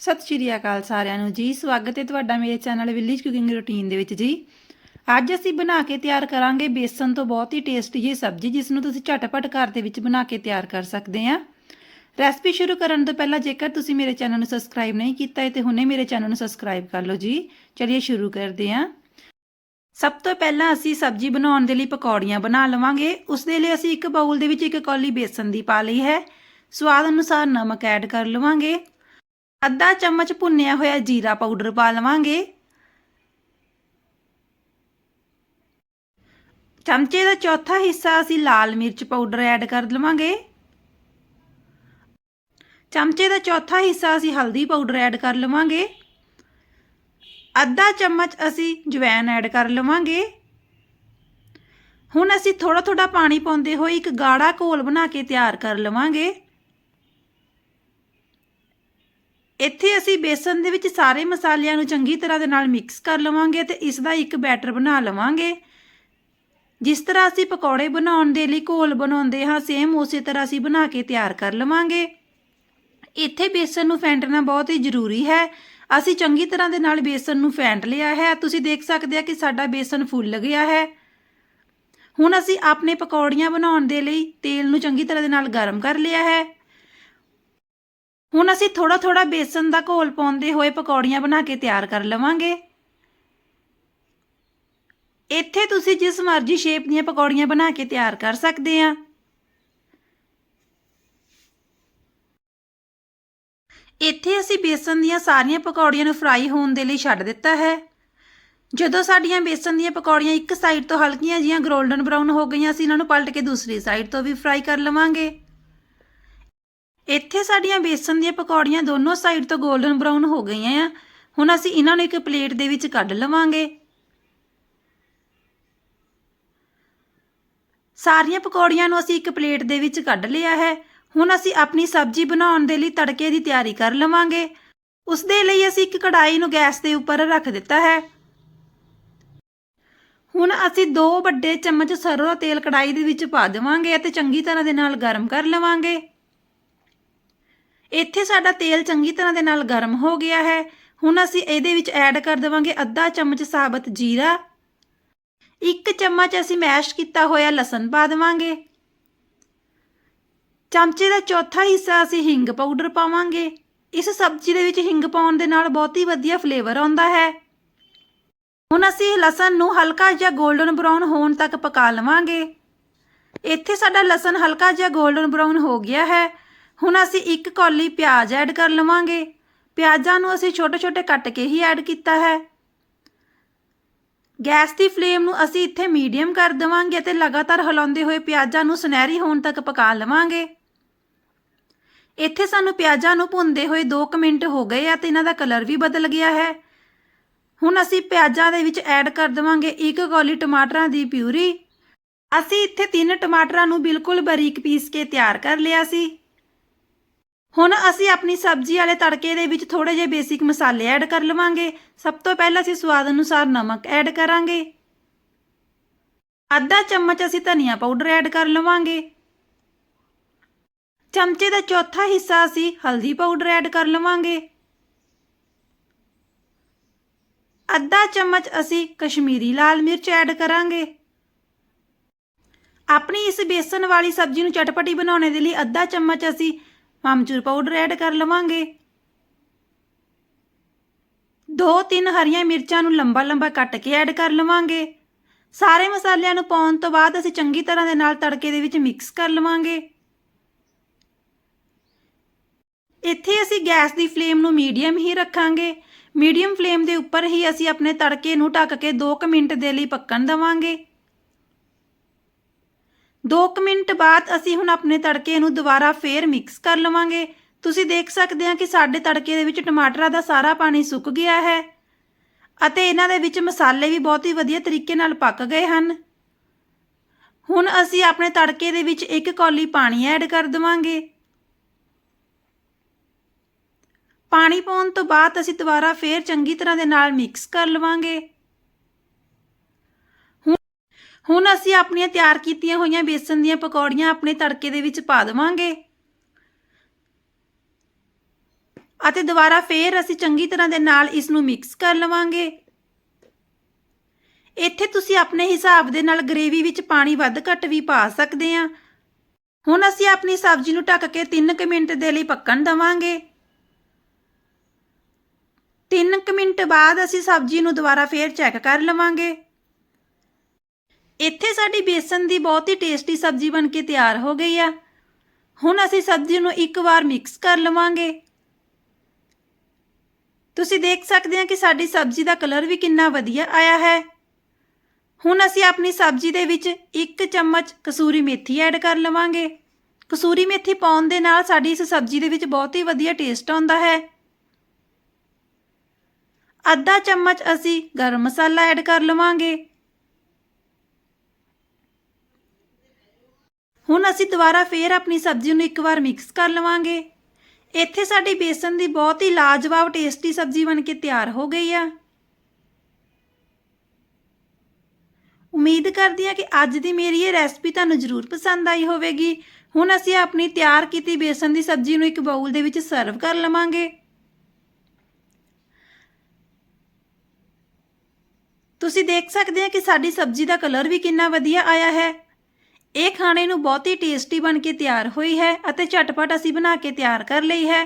ਸਤਿ ਸ਼੍ਰੀ ਅਕਾਲ ਸਾਰਿਆਂ ਨੂੰ ਜੀ, ਸਵਾਗਤ ਹੈ ਤੁਹਾਡਾ ਮੇਰੇ ਚੈਨਲ ਵਿਲੇਜ ਕੁਕਿੰਗ ਰੂਟੀਨ ਦੇ ਵਿੱਚ ਜੀ। ਅੱਜ ਅਸੀਂ ਬਣਾ ਕੇ ਤਿਆਰ ਕਰਾਂਗੇ ਬੇਸਨ ਤੋਂ ਬਹੁਤ ਹੀ ਟੇਸਟੀ ਜਿਹੀ ਸਬਜ਼ੀ ਜਿਸ ਨੂੰ ਤੁਸੀਂ ਝਟਪਟ ਘਰ ਦੇ ਵਿੱਚ ਬਣਾ ਕੇ ਤਿਆਰ ਕਰ ਸਕਦੇ ਆ। ਰੈਸਪੀ ਸ਼ੁਰੂ ਕਰਨ ਤੋਂ ਪਹਿਲਾਂ ਜੇਕਰ ਤੁਸੀਂ ਮੇਰੇ ਚੈਨਲ ਨੂੰ ਸਬਸਕ੍ਰਾਈਬ ਨਹੀਂ ਕੀਤਾ ਹੈ, ਤੇ ਹੁਣੇ ਮੇਰੇ ਚੈਨਲ ਨੂੰ ਸਬਸਕ੍ਰਾਈਬ ਕਰ ਲਓ ਜੀ। ਚਲਿਏ ਸ਼ੁਰੂ ਕਰਦੇ ਹਾਂ ਸਭ ਤੋਂ ਪਹਿਲਾਂ ਅਸੀਂ ਸਬਜ਼ੀ ਬਣਾਉਣ ਦੇ ਲਈ ਪਕੌੜੀਆਂ ਬਣਾ ਲਵਾਂਗੇ। ਉਸ ਦੇ ਲਈ ਅਸੀਂ ਇੱਕ ਬਾਉਲ ਦੇ ਵਿੱਚ ਇੱਕ ਕੌਲੀ ਬੇਸਨ ਦੀ ਪਾ ਲਈ ਹੈ। ਸਵਾਦ ਅਨੁਸਾਰ ਨਮਕ ਐਡ ਕਰ ਲਵਾਂਗੇ। ਅੱਧਾ ਚਮਚ ਭੁੰਨਿਆ ਹੋਇਆ ਜੀਰਾ ਪਾਊਡਰ ਪਾ ਲਵਾਂਗੇ। ਚਮਚੇ ਦਾ ਚੌਥਾ ਹਿੱਸਾ ਅਸੀਂ ਲਾਲ ਮਿਰਚ ਪਾਊਡਰ ਐਡ ਕਰ ਲਵਾਂਗੇ। ਚਮਚੇ ਦਾ ਚੌਥਾ ਹਿੱਸਾ ਅਸੀਂ ਹਲਦੀ ਪਾਊਡਰ ਐਡ ਕਰ ਲਵਾਂਗੇ। ਅੱਧਾ ਚਮਚ ਅਸੀਂ ਜਵੈਨ ਐਡ ਕਰ ਲਵਾਂਗੇ। ਹੁਣ ਅਸੀਂ ਥੋੜਾ ਥੋੜਾ ਪਾਣੀ ਪਾਉਂਦੇ ਹੋਏ ਇੱਕ ਗਾੜਾ ਘੋਲ ਬਣਾ ਕੇ ਤਿਆਰ ਕਰ ਲਵਾਂਗੇ। ਇੱਥੇ ਅਸੀਂ ਬੇਸਨ ਦੇ ਵਿੱਚ ਸਾਰੇ ਮਸਾਲਿਆਂ ਨੂੰ ਚੰਗੀ ਤਰ੍ਹਾਂ ਦੇ ਨਾਲ ਮਿਕਸ ਕਰ ਲਵਾਂਗੇ ਤੇ ਇਸ ਦਾ ਇੱਕ ਬੈਟਰ ਬਣਾ ਲਵਾਂਗੇ। ਜਿਸ ਤਰ੍ਹਾਂ ਅਸੀਂ ਪਕੌੜੇ ਬਣਾਉਣ ਦੇ ਲਈ ਘੋਲ ਬਣਾਉਂਦੇ ਹਾਂ ਸੇਮ ਉਸੇ ਤਰ੍ਹਾਂ ਅਸੀਂ ਬਣਾ ਕੇ ਤਿਆਰ ਕਰ ਲਵਾਂਗੇ। ਇੱਥੇ ਬੇਸਨ ਨੂੰ ਫੈਂਟਣਾ ਬਹੁਤ ਹੀ ਜ਼ਰੂਰੀ ਹੈ। ਅਸੀਂ ਚੰਗੀ ਤਰ੍ਹਾਂ ਦੇ ਨਾਲ ਬੇਸਨ ਨੂੰ ਫੈਂਟ ਲਿਆ ਹੈ। ਤੁਸੀਂ ਦੇਖ ਸਕਦੇ ਆ ਕਿ ਸਾਡਾ ਬੇਸਨ ਫੁੱਲ ਗਿਆ ਹੈ। ਹੁਣ ਅਸੀਂ ਆਪਣੇ ਪਕੌੜੀਆਂ ਬਣਾਉਣ ਦੇ ਲਈ ਤੇਲ ਨੂੰ ਚੰਗੀ ਤਰ੍ਹਾਂ ਦੇ ਨਾਲ ਗਰਮ ਕਰ ਲਿਆ ਹੈ। ਹੁਣ ਅਸੀਂ ਥੋੜਾ ਥੋੜਾ ਬੇਸਨ ਦਾ ਘੋਲ ਪਾਉਂਦੇ ਹੋਏ ਪਕੌੜੀਆਂ ਬਣਾ ਕੇ ਤਿਆਰ ਕਰ ਲਵਾਂਗੇ। ਇੱਥੇ ਤੁਸੀਂ ਜਿਸ ਮਰਜ਼ੀ ਸ਼ੇਪ ਦੀਆਂ ਪਕੌੜੀਆਂ ਬਣਾ ਕੇ ਤਿਆਰ ਕਰ ਸਕਦੇ ਆ। ਇੱਥੇ ਅਸੀਂ ਬੇਸਨ ਦੀਆਂ ਸਾਰੀਆਂ ਪਕੌੜੀਆਂ ਨੂੰ ਫਰਾਈ ਹੋਣ ਦੇ ਲਈ ਛੱਡ ਦਿੱਤਾ ਹੈ। ਜਦੋਂ ਸਾਡੀਆਂ ਬੇਸਨ ਦੀਆਂ ਪਕੌੜੀਆਂ ਇੱਕ ਸਾਈਡ ਤੋਂ ਹਲਕੀਆਂ ਜੀਆਂ ਗੋਲਡਨ ਬਰਾਊਨ ਹੋ ਗਈਆਂ ਅਸੀਂ ਇਹਨਾਂ ਨੂੰ ਪਲਟ ਕੇ ਦੂਸਰੀ ਸਾਈਡ ਤੋਂ ਵੀ ਫਰਾਈ ਕਰ ਲਵਾਂਗੇ। ਇੱਥੇ ਸਾਡੀਆਂ ਬੇਸਨ ਦੀਆਂ ਪਕੌੜੀਆਂ ਦੋਨੋਂ ਸਾਈਡ ਤੋਂ 골ਡਨ ਬਰਾਊਨ ਹੋ ਗਈਆਂ ਆ। ਹੁਣ ਅਸੀਂ ਇਹਨਾਂ ਨੂੰ ਇੱਕ ਪਲੇਟ ਦੇ ਵਿੱਚ ਕੱਢ ਲਵਾਂਗੇ। ਸਾਰੀਆਂ ਪਕੌੜੀਆਂ ਨੂੰ ਅਸੀਂ ਇੱਕ ਪਲੇਟ ਦੇ ਵਿੱਚ ਕੱਢ ਲਿਆ ਹੈ। ਹੁਣ ਅਸੀਂ ਆਪਣੀ ਸਬਜ਼ੀ ਬਣਾਉਣ ਦੇ ਲਈ ਤੜਕੇ ਦੀ ਤਿਆਰੀ ਕਰ ਲਵਾਂਗੇ। ਉਸ ਦੇ ਲਈ ਅਸੀਂ ਇੱਕ ਕੜਾਈ ਨੂੰ ਗੈਸ ਦੇ ਉੱਪਰ ਰੱਖ ਦਿੱਤਾ ਹੈ। ਹੁਣ ਅਸੀਂ ਦੋ ਵੱਡੇ ਚਮਚ ਸਰੋਂ ਦਾ ਤੇਲ ਕੜਾਈ ਦੇ ਵਿੱਚ ਪਾ ਦੇਵਾਂਗੇ ਅਤੇ ਚੰਗੀ ਤਰ੍ਹਾਂ ਦੇ ਨਾਲ ਗਰਮ ਕਰ ਲਵਾਂਗੇ। ਇੱਥੇ ਸਾਡਾ ਤੇਲ ਚੰਗੀ ਤਰ੍ਹਾਂ ਦੇ ਨਾਲ ਗਰਮ ਹੋ ਗਿਆ ਹੈ। ਹੁਣ ਅਸੀਂ ਇਹਦੇ ਵਿੱਚ ਐਡ ਕਰ ਦੇਵਾਂਗੇ ਅੱਧਾ ਚਮਚ ਸਾਬਤ ਜੀਰਾ। ਇੱਕ ਚਮਚ ਅਸੀਂ ਮੈਸ਼ ਕੀਤਾ ਹੋਇਆ ਲਸਣ ਪਾ ਦੇਵਾਂਗੇ। ਚਮਚੇ ਦਾ ਚੌਥਾ ਹਿੱਸਾ ਅਸੀਂ ਹਿੰਗ ਪਾਊਡਰ ਪਾਵਾਂਗੇ। ਇਸ ਸਬਜ਼ੀ ਦੇ ਵਿੱਚ ਹਿੰਗ ਪਾਉਣ ਦੇ ਨਾਲ ਬਹੁਤ ਹੀ ਵਧੀਆ ਫਲੇਵਰ ਆਉਂਦਾ ਹੈ। ਹੁਣ ਅਸੀਂ ਲਸਣ ਨੂੰ ਹਲਕਾ ਜਿਹਾ 골ਡਨ ਬਰਾਊਨ ਹੋਣ ਤੱਕ ਪਕਾ ਲਵਾਂਗੇ। ਇੱਥੇ ਸਾਡਾ ਲਸਣ ਹਲਕਾ ਜਿਹਾ 골ਡਨ ਬਰਾਊਨ ਹੋ ਗਿਆ ਹੈ। ਹੁਣ ਅਸੀਂ ਇੱਕ ਕੌਲੀ ਪਿਆਜ਼ ਐਡ ਕਰ ਲਵਾਂਗੇ। ਪਿਆਜ਼ਾਂ ਨੂੰ ਅਸੀਂ ਛੋਟੇ-ਛੋਟੇ ਕੱਟ ਕੇ ਹੀ ਐਡ ਕੀਤਾ ਹੈ। ਗੈਸ ਦੀ ਫਲੇਮ ਨੂੰ ਅਸੀਂ ਇੱਥੇ ਮੀਡੀਅਮ ਕਰ ਦੇਵਾਂਗੇ ਅਤੇ ਲਗਾਤਾਰ ਹਿਲਾਉਂਦੇ ਹੋਏ ਪਿਆਜ਼ਾਂ ਨੂੰ ਸੁਨਹਿਰੀ ਹੋਣ ਤੱਕ ਪਕਾ ਲਵਾਂਗੇ। ਇੱਥੇ ਸਾਨੂੰ ਪਿਆਜ਼ਾਂ ਨੂੰ ਭੁੰਨਦੇ ਹੋਏ 2 ਮਿੰਟ ਹੋ ਗਏ ਆ ਤੇ ਇਹਨਾਂ ਦਾ ਕਲਰ ਵੀ ਬਦਲ ਗਿਆ ਹੈ। ਹੁਣ ਅਸੀਂ ਪਿਆਜ਼ਾਂ ਦੇ ਵਿੱਚ ਐਡ ਕਰ ਦੇਵਾਂਗੇ ਇੱਕ ਕੌਲੀ ਟਮਾਟਰਾਂ ਦੀ ਪਿਊਰੀ। ਅਸੀਂ ਇੱਥੇ ਤਿੰਨ ਟਮਾਟਰਾਂ ਨੂੰ ਬਿਲਕੁਲ ਬਰੀਕ ਪੀਸ ਕੇ ਤਿਆਰ ਕਰ ਲਿਆ ਸੀ। ਹੁਣ ਅਸੀਂ ਆਪਣੀ ਸਬਜ਼ੀ ਵਾਲੇ ਤੜਕੇ ਦੇ ਵਿੱਚ ਥੋੜੇ ਜਿਹੇ ਬੇਸਿਕ ਮਸਾਲੇ ਐਡ ਕਰ ਲਵਾਂਗੇ। ਸਭ ਤੋਂ ਪਹਿਲਾਂ ਅਸੀਂ ਸਵਾਦ ਅਨੁਸਾਰ ਨਮਕ ਐਡ ਕਰਾਂਗੇ। ਅੱਧਾ ਚਮਚ ਅਸੀਂ ਧਨੀਆ ਪਾਊਡਰ ਐਡ ਕਰ ਲਵਾਂਗੇ। ਚਮਚੇ ਦਾ ਚੌਥਾ ਹਿੱਸਾ ਅਸੀਂ ਹਲਦੀ ਪਾਊਡਰ ਐਡ ਕਰ ਲਵਾਂਗੇ। ਅੱਧਾ ਚਮਚ ਅਸੀਂ ਕਸ਼ਮੀਰੀ ਲਾਲ ਮਿਰਚ ਐਡ ਕਰਾਂਗੇ। ਆਪਣੀ ਇਸ ਬੇਸਨ ਵਾਲੀ ਸਬਜ਼ੀ ਨੂੰ ਚਟਪਟੀ ਬਣਾਉਣ ਦੇ ਲਈ ਅੱਧਾ ਚਮਚ ਅਸੀਂ ਆਮਚੂਰ ਪਾਊਡਰ ਐਡ ਕਰ ਲਵਾਂਗੇ। ਦੋ ਤਿੰਨ ਹਰੀਆਂ ਮਿਰਚਾਂ ਨੂੰ ਲੰਬਾ ਲੰਬਾ ਕੱਟ ਕੇ ਐਡ ਕਰ ਲਵਾਂਗੇ। ਸਾਰੇ ਮਸਾਲਿਆਂ ਨੂੰ ਪਾਉਣ ਤੋਂ ਬਾਅਦ ਅਸੀਂ ਚੰਗੀ ਤਰ੍ਹਾਂ ਦੇ ਨਾਲ ਤੜਕੇ ਦੇ ਵਿੱਚ ਮਿਕਸ ਕਰ ਲਵਾਂਗੇ। ਇੱਥੇ ਅਸੀਂ ਗੈਸ ਦੀ ਫਲੇਮ ਨੂੰ ਮੀਡੀਅਮ ਹੀ ਰੱਖਾਂਗੇ। ਮੀਡੀਅਮ ਫਲੇਮ ਦੇ ਉੱਪਰ ਹੀ ਅਸੀਂ ਆਪਣੇ ਤੜਕੇ ਨੂੰ ਢੱਕ ਕੇ 2 ਮਿੰਟ ਦੇ ਲਈ ਪੱਕਣ ਦਵਾਂਗੇ। 2 ਮਿੰਟ ਬਾਅਦ ਅਸੀਂ ਹੁਣ ਆਪਣੇ ਤੜਕੇ ਨੂੰ ਦੁਬਾਰਾ ਫੇਰ ਮਿਕਸ ਕਰ ਲਵਾਂਗੇ। ਤੁਸੀਂ ਦੇਖ ਸਕਦੇ ਆ ਕਿ ਸਾਡੇ ਤੜਕੇ ਦੇ ਵਿੱਚ ਟਮਾਟਰਾਂ ਦਾ ਸਾਰਾ ਪਾਣੀ ਸੁੱਕ ਗਿਆ ਹੈ ਅਤੇ ਇਹਨਾਂ ਦੇ ਵਿੱਚ ਮਸਾਲੇ ਵੀ ਬਹੁਤ ਹੀ ਵਧੀਆ ਤਰੀਕੇ ਨਾਲ ਪੱਕ ਗਏ ਹਨ। ਹੁਣ ਅਸੀਂ ਆਪਣੇ ਤੜਕੇ ਦੇ ਵਿੱਚ ਇੱਕ ਕੌਲੀ ਪਾਣੀ ਐਡ ਕਰ ਦਵਾਂਗੇ। ਪਾਣੀ ਪਾਉਣ ਤੋਂ ਬਾਅਦ ਅਸੀਂ ਦੁਬਾਰਾ ਫੇਰ ਚੰਗੀ ਤਰ੍ਹਾਂ ਦੇ ਨਾਲ ਮਿਕਸ ਕਰ ਲਵਾਂਗੇ। ਹੁਣ ਅਸੀਂ ਆਪਣੀਆਂ ਤਿਆਰ ਕੀਤੀਆਂ ਹੋਈਆਂ ਬੇਸਨ ਦੀਆਂ ਪਕੌੜੀਆਂ ਆਪਣੇ ਤੜਕੇ ਦੇ ਵਿੱਚ ਪਾ ਦੇਵਾਂਗੇ। ਅਤੇ ਦੁਬਾਰਾ ਫੇਰ ਅਸੀਂ ਚੰਗੀ ਤਰ੍ਹਾਂ ਦੇ ਨਾਲ ਇਸ ਨੂੰ ਮਿਕਸ ਕਰ ਲਵਾਂਗੇ। ਇੱਥੇ ਤੁਸੀਂ ਆਪਣੇ ਹਿਸਾਬ ਦੇ ਨਾਲ ਗ੍ਰੇਵੀ ਵਿੱਚ ਪਾਣੀ ਵੱਧ ਘੱਟ ਵੀ ਪਾ ਸਕਦੇ ਆ। ਹੁਣ ਅਸੀਂ ਆਪਣੀ ਸਬਜ਼ੀ ਨੂੰ ਢੱਕ ਕੇ 3 ਮਿੰਟ ਦੇ ਲਈ ਪੱਕਣ ਦਵਾਂਗੇ। 3 ਮਿੰਟ ਬਾਅਦ ਅਸੀਂ ਸਬਜ਼ੀ ਨੂੰ ਦੁਬਾਰਾ ਫੇਰ ਚੈੱਕ ਕਰ ਲਵਾਂਗੇ। ਇੱਥੇ ਸਾਡੀ ਬੇਸਨ ਦੀ ਬਹੁਤ ਹੀ ਟੇਸਟੀ ਸਬਜ਼ੀ ਬਣ ਕੇ ਤਿਆਰ ਹੋ ਗਈ ਆ। ਹੁਣ ਅਸੀਂ ਸਬਜ਼ੀ ਨੂੰ ਇੱਕ ਵਾਰ ਮਿਕਸ ਕਰ ਲਵਾਂਗੇ। ਤੁਸੀਂ ਦੇਖ ਸਕਦੇ ਹੋ ਕਿ ਸਾਡੀ ਸਬਜ਼ੀ ਦਾ ਕਲਰ ਵੀ ਕਿੰਨਾ ਵਧੀਆ ਆਇਆ ਹੈ। ਹੁਣ ਅਸੀਂ ਆਪਣੀ ਸਬਜ਼ੀ ਦੇ ਵਿੱਚ ਇੱਕ ਚਮਚ ਕਸੂਰੀ ਮੇਥੀ ਐਡ ਕਰ ਲਵਾਂਗੇ। ਕਸੂਰੀ ਮੇਥੀ ਪਾਉਣ ਦੇ ਨਾਲ ਸਾਡੀ ਇਸ ਸਬਜ਼ੀ ਦੇ ਵਿੱਚ ਬਹੁਤ ਹੀ ਵਧੀਆ ਟੇਸਟ ਆਉਂਦਾ ਹੈ। ਅੱਧਾ ਚਮਚ ਅਸੀਂ ਗਰਮ ਮਸਾਲਾ ਐਡ ਕਰ ਲਵਾਂਗੇ। ਹੁਣ ਅਸੀਂ ਦੁਬਾਰਾ ਫੇਰ ਆਪਣੀ ਸਬਜ਼ੀ ਨੂੰ ਇੱਕ ਵਾਰ ਮਿਕਸ ਕਰ ਲਵਾਂਗੇ। ਇੱਥੇ ਸਾਡੀ ਬੇਸਨ ਦੀ ਬਹੁਤ ਹੀ ਲਾਜਵਾਬ ਟੇਸਟੀ ਸਬਜ਼ੀ ਬਣ ਕੇ ਤਿਆਰ ਹੋ ਗਈ ਆ। ਉਮੀਦ ਕਰਦੀ ਹਾਂ ਕਿ ਅੱਜ ਦੀ ਮੇਰੀ ਇਹ ਰੈਸਪੀ ਤੁਹਾਨੂੰ ਜ਼ਰੂਰ ਪਸੰਦ ਆਈ ਹੋਵੇਗੀ। ਹੁਣ ਅਸੀਂ ਆਪਣੀ ਤਿਆਰ ਕੀਤੀ ਬੇਸਨ ਦੀ ਸਬਜ਼ੀ ਨੂੰ ਇੱਕ ਬਾਉਲ ਦੇ ਵਿੱਚ ਸਰਵ ਕਰ ਲਵਾਂਗੇ। ਤੁਸੀਂ ਦੇਖ ਸਕਦੇ ਹੋ ਕਿ ਸਾਡੀ ਸਬਜ਼ੀ ਦਾ ਕਲਰ ਵੀ ਕਿੰਨਾ ਵਧੀਆ ਆਇਆ ਹੈ। ਇਹ ਖਾਣੇ ਨੂੰ ਬਹੁਤ ਹੀ ਟੇਸਟੀ ਬਣ ਕੇ ਤਿਆਰ ਹੋਈ ਹੈ ਅਤੇ ਝਟਪਟ ਅਸੀਂ ਬਣਾ ਕੇ ਤਿਆਰ ਕਰ ਲਈ ਹੈ।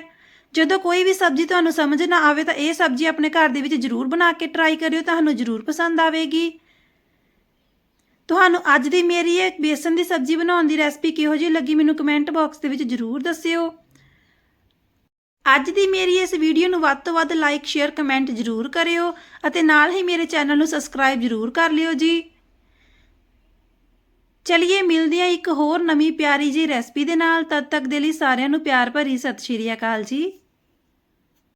ਜਦੋਂ ਕੋਈ ਵੀ ਸਬਜ਼ੀ ਤੁਹਾਨੂੰ ਸਮਝ ਨਾ ਆਵੇ ਤਾਂ ਇਹ ਸਬਜ਼ੀ ਆਪਣੇ ਘਰ ਦੇ ਵਿੱਚ ਜ਼ਰੂਰ ਬਣਾ ਕੇ ਟਰਾਈ ਕਰਿਓ, ਤੁਹਾਨੂੰ ਜ਼ਰੂਰ ਪਸੰਦ ਆਵੇਗੀ। ਤੁਹਾਨੂੰ ਅੱਜ ਦੀ ਮੇਰੀ ਇਹ ਬੇਸਨ ਦੀ ਸਬਜ਼ੀ ਬਣਾਉਣ ਦੀ ਰੈਸਪੀ ਕਿਹੋ ਜਿਹੀ ਲੱਗੀ ਮੈਨੂੰ ਕਮੈਂਟ ਬਾਕਸ ਦੇ ਵਿੱਚ ਜ਼ਰੂਰ ਦੱਸਿਓ। ਅੱਜ ਦੀ ਮੇਰੀ ਇਸ ਵੀਡੀਓ ਨੂੰ ਵੱਧ ਤੋਂ ਵੱਧ ਲਾਈਕ ਸ਼ੇਅਰ ਕਮੈਂਟ ਜ਼ਰੂਰ ਕਰਿਓ ਅਤੇ ਨਾਲ ਹੀ ਮੇਰੇ ਚੈਨਲ ਨੂੰ ਸਬਸਕ੍ਰਾਈਬ ਜ਼ਰੂਰ ਕਰ ਲਿਓ ਜੀ। ਚਲਿਏ ਮਿਲਦੇ ਹਾਂ ਇੱਕ ਹੋਰ ਨਵੀਂ ਪਿਆਰੀ ਜੀ ਰੈਸਪੀ ਦੇ ਨਾਲ ਤਦ ਤੱਕ ਦੇ ਲਈ ਸਾਰਿਆਂ ਨੂੰ ਪਿਆਰ ਭਰੀ ਸਤਿ ਸ਼੍ਰੀ ਅਕਾਲ ਜੀ।